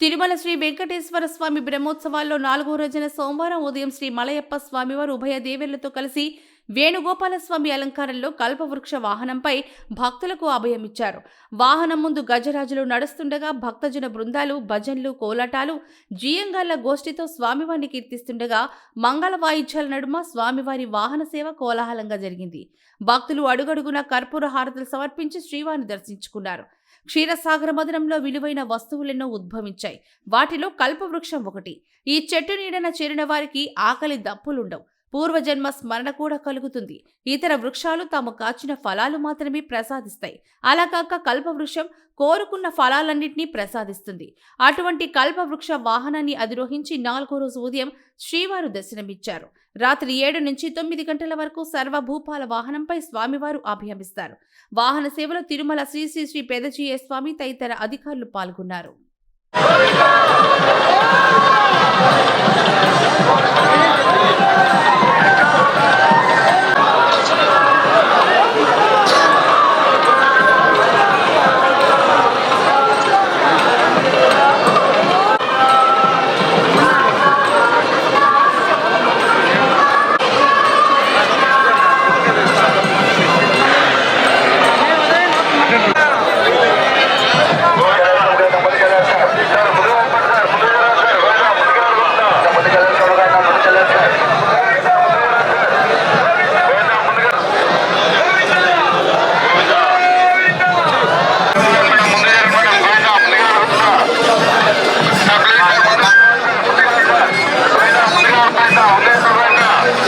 తిరుమల శ్రీ వెంకటేశ్వర స్వామి బ్రహ్మోత్సవాల్లో నాలుగో రోజున సోమవారం ఉదయం శ్రీ మలయప్ప స్వామివారు ఉభయ దేవేళ్ళతో కలిసి వేణుగోపాల స్వామి అలంకారంలో కల్పవృక్ష వాహనంపై భక్తులకు అభయమిచ్చారు. వాహనం ముందు గజరాజులు నడుస్తుండగా భక్తజన బృందాలు భజన్లు కోలాటాలు జియంగాళ్ళ గోష్ఠితో స్వామివారిని కీర్తిస్తుండగా మంగళ వాయిద్యాల నడుమ స్వామివారి వాహన సేవ కోలాహలంగా జరిగింది. భక్తులు అడుగడుగున కర్పూర హారతులు సమర్పించి శ్రీవారిని దర్శించుకున్నారు. క్షీరసాగర మదనంలో విలువైన వస్తువులెన్నో ఉద్భవించాయి. వాటిలో కల్పవృక్షం ఒకటి. ఈ చెట్టు నీడన చేరిన వారికి ఆకలి దప్పులుండవు. పూర్వజన్మ స్మరణ కూడా కలుగుతుంది. ఇతర వృక్షాలు తాము కాచిన ఫలాలు మాత్రమే ప్రసాదిస్తాయి. అలా కాక కల్పవృక్షం కోరుకున్న ఫలాలన్నింటినీ ప్రసాదిస్తుంది. అటువంటి కల్పవృక్ష వాహనాన్ని అధిరోహించి నాలుగో రోజు ఉదయం శ్రీవారు దర్శనమిచ్చారు. రాత్రి ఏడు నుంచి తొమ్మిది గంటల వరకు సర్వభూపాల వాహనంపై స్వామివారు అభియమిస్తారు. వాహన సేవలో తిరుమల శ్రీ శ్రీ శ్రీ పెదజీయ స్వామి తదితర అధికారులు పాల్గొన్నారు.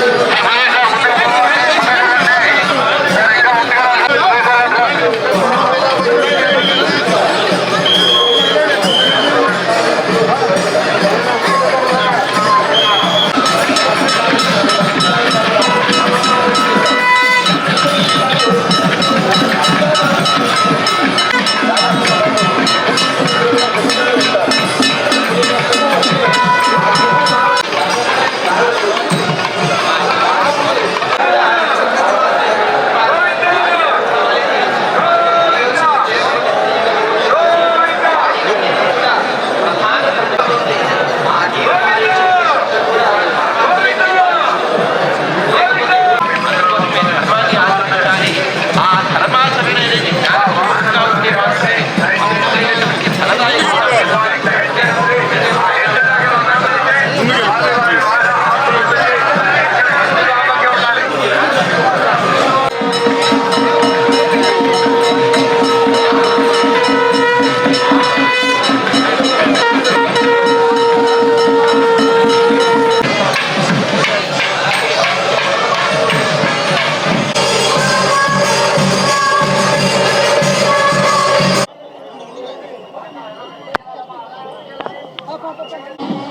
Yeah. কত টাকা?